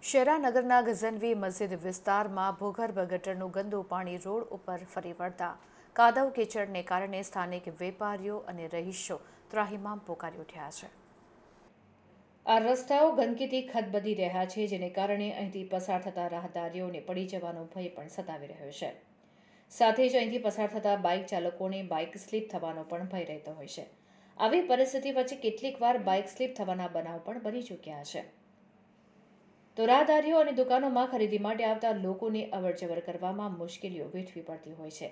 શેરાનગરના ગઝનવી મસ્જિદ વિસ્તારમાં ભૂગર્ભ ગટરનું ગંદુ પાણી રોડ ઉપર ફરી વળતા. કાદવ કેચડને કારણે સ્થાનિક વેપારીઓ અને રહીશો ત્રાહિમામ પોકારી ઉઠ્યા છે. આ રસ્તાઓ ગંદકીથી ખદબદી રહ્યા છે, જેને કારણે અહીંથી પસાર થતા રાહદારીઓને પડી જવાનો ભય પણ સતાવી રહ્યો છે. સાથે જ અહીંથી પસાર થતા બાઇક ચાલકોને બાઇક સ્લીપ થવાનો પણ ભય રહેતો હોય છે. આવી પરિસ્થિતિ વચ્ચે કેટલીકવાર બાઇક સ્લીપ થવાના બનાવ પણ બની ચૂક્યા છે. તો રાહદારીઓ અને દુકાનોમાં ખરીદી માટે આવતા લોકોને અવરજવર કરવામાં મુશ્કેલીઓ વેઠવી પડતી હોય છે,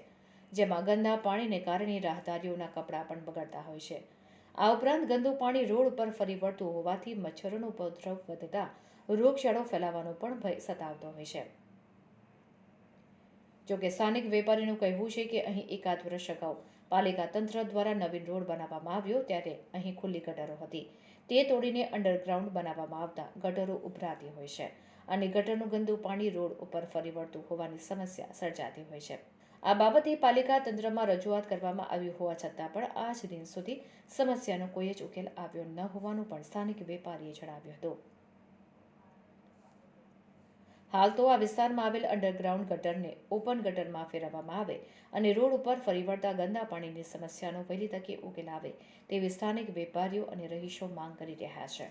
જેમાં ગંદા પાણીને કારણે રાહદારીઓના કપડાં પણ બગડતા હોય છે. આ ઉપરાંત ગંદુ પાણી રોડ ઉપર ફરી વળતું હોવાથી મચ્છરોનો ઉપદ્રવ વધતા રોગચાળો ફેલાવાનો પણ ભય સતાવતો હોય છે. જોકે સ્થાનિક વેપારીનું કહેવું છે કે અહીં એકાદ વર્ષ અગાઉ પાલિકા તંત્ર દ્વારા નવીન રોડ બનાવવામાં આવ્યો ત્યારે અહીં ખુલ્લી ગટરો હતી. તે તોડીને અંડરગ્રાઉન્ડ બનાવવામાં આવતા ગટરો ઉભરાતી હોય છે અને ગટરનું ગંદુ પાણી રોડ ઉપર ફરી વળતું હોવાની સમસ્યા સર્જાતી હોય છે. આ બાબતે પાલિકા તંત્રમાં રજૂઆત કરવામાં આવી હોવા છતાં પણ આજ દિન સુધી સમસ્યાનો કોઈ જ ઉકેલ આવ્યો ન હોવાનું પણ સ્થાનિક વેપારીએ જણાવ્યું હતું. હાલ તો આ વિસ્તારમાં આવેલ અંડરગ્રાઉન્ડ ગટરને ઓપન ગટરમાં ફેરવવામાં આવે અને રોડ ઉપર ફરી વળતા ગંદા પાણીની સમસ્યાનો વહેલી તકે ઉકેલ આવે તેવી સ્થાનિક વેપારીઓ અને રહીશો માંગ કરી રહ્યા છે.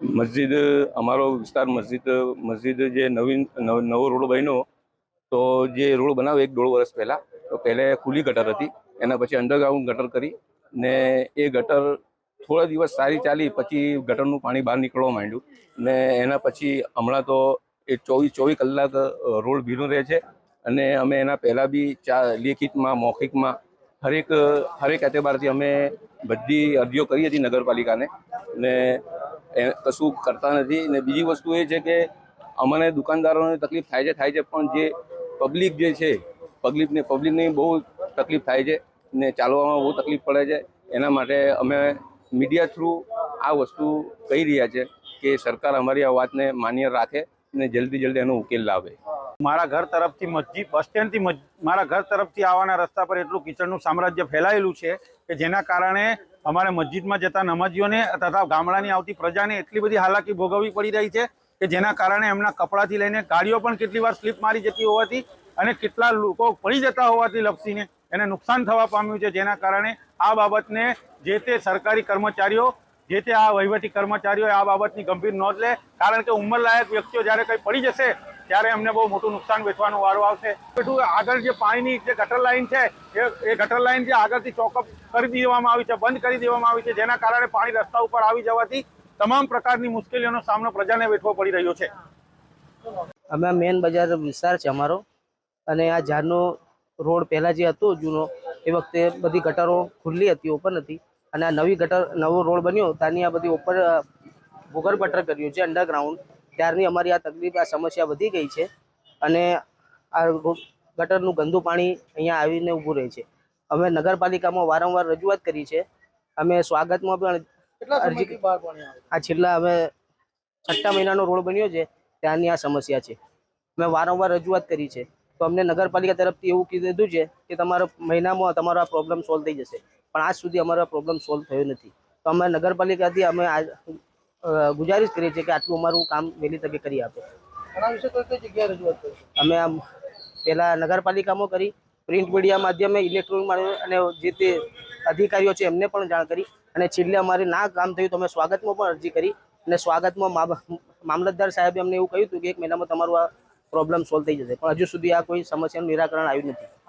મસ્જિદ, અમારો વિસ્તાર મસ્જિદ મસ્જિદ જે નવીન, નવ- રોડ બન્યો, તો જે રોડ બનાવ્યો એક દોઢ વર્ષ પહેલાં, તો પહેલે ખુલ્લી ગટર હતી, એના પછી અંડરગ્રાઉન્ડ ગટર કરી, ને એ ગટર થોડા દિવસ સારી ચાલી, પછી ગટરનું પાણી બહાર નીકળવા માંડ્યું, ને એના પછી હમણાં તો એ ચોવીસ ચોવીસ કલાક રોડ ભીનો રહે છે અને અમે એના પહેલાં બી ચા લેખિતમાં, મૌખિકમાં હરેક હરેક એતબારથી અમે બધી અરજીઓ કરી હતી નગરપાલિકાને. ને એ કશું કરતા નથી. ને બીજી વસ્તુ એ છે કે અમને દુકાનદારોને તકલીફ થાય છે થાય છે, પણ જે પબ્લિક જે છે, પબ્લિકને પબ્લિકને બહુ તકલીફ થાય છે ને ચાલવામાં બહુ તકલીફ પડે છે. એના માટે અમે મીડિયા થ્રુ આ વસ્તુ કહી રહ્યા છે કે સરકાર અમારી આ વાતને માન્ય રાખે ને જલ્દી જલ્દી એનો ઉકેલ લાવે. મારા ઘર તરફથી મસ્જિદ, બસ સ્ટેન્ડથી મારા ઘર તરફથી આવવાના રસ્તા પર એટલું કિચડનું સામ્રાજ્ય ફેલાયેલું છે કે જેના કારણે અમારે મસ્જિદમાં જતા નમાજીઓને તથા ગામડાની આવતી પ્રજાને એટલી બધી હાલાકી ભોગવવી પડી રહી છે કે જેના કારણે એમના કપડાથી લઈને ગાડીઓ પણ કેટલી વાર સ્લીપ મારી જતી હોવાથી અને કેટલા લોકો પડી જતા હોવાથી લપસીને એને નુકસાન થવા પામ્યું છે. જેના કારણે આ બાબતને જે તે સરકારી કર્મચારીઓ, જે તે આ વહીવટી કર્મચારીઓ આ બાબતની ગંભીર નોંધ લે. કારણ કે ઉંમરલાયક વ્યક્તિઓ જ્યારે કંઈ પડી જશે ત્યારે અમને બહુ મોટું નુકસાન વેચવાનો વારો આવશે. બેઠું આગળ જે પાણીની જે ગટર લાઈન છે, એ ગટર લાઈન જે આગળથી ચોકઅપ કરી દેવામાં આવી છે, બંધ કરી દેવામાં આવી છે, જેના કારણે પાણી રસ્તા ઉપર આવી જવાથી તમામ પ્રકારની મુશ્કેલીઓનો સામનો પ્રજાને વેઠવો પડી રહ્યો છે. અમે મેન બજાર વિસ્તાર છે અમારો. અને આ ઝાડનો રોડ પહેલાં જે હતો, જૂનો, એ વખતે બધી ગટરો ખુલ્લી હતી, ઓપન હતી. અને આ નવી ગટર, નવો રોડ બન્યો, ત્યાંની આ બધી ઉપર ભૂગર ગટર કર્યું છે, અંડરગ્રાઉન્ડ. ત્યારની અમારી આ તકલીફ આ સમસ્યા વધી ગઈ છે અને આ ગટરનું ગંદુ પાણી અહીંયા આવીને ઊભું રહે છે. અમે નગરપાલિકામાં વારંવાર રજૂઆત કરી છે. અમે સ્વાગતમાં પણ અરજી આ છેલ્લા અમે છઠ્ઠા મહિનાનો રોડ બન્યો છે. ત્યાંની આ સમસ્યા છે. મેં વારંવાર રજૂઆત કરી છે. તો અમને નગરપાલિકા તરફથી એવું કીધું છે કે તમારો મહિનામાં તમારો આ પ્રોબ્લેમ સોલ્વ થઈ જશે. પણ આજ સુધી અમારો આ પ્રોબ્લેમ સોલ્વ થયો નથી. તો અમે નગરપાલિકાથી અમે આ અ, ગુજારિશ કરીએ છીએ કે આટલું અમારું કામ વહેલી તકે કરી આપે. અમે આમ પહેલાં નગરપાલિકામાં કરી પ્રિન્ટ મીડિયા માધ્યમે ઇલેક્ટ્રોનિક માધ્યમે અને જે તે અધિકારીઓ છે એમને પણ જાણ કરી અને છેલ્લે અમારે ના કામ થયું તો અમે સ્વાગતમાં પણ અરજી કરી અને સ્વાગતમાં મામલતદાર સાહેબે અમને એવું કહ્યું હતું કે એક મહિનામાં તમારું આ પ્રોબ્લેમ સોલ્વ થઈ જશે. પણ હજુ સુધી આ કોઈ સમસ્યાનું નિરાકરણ આવ્યું નથી.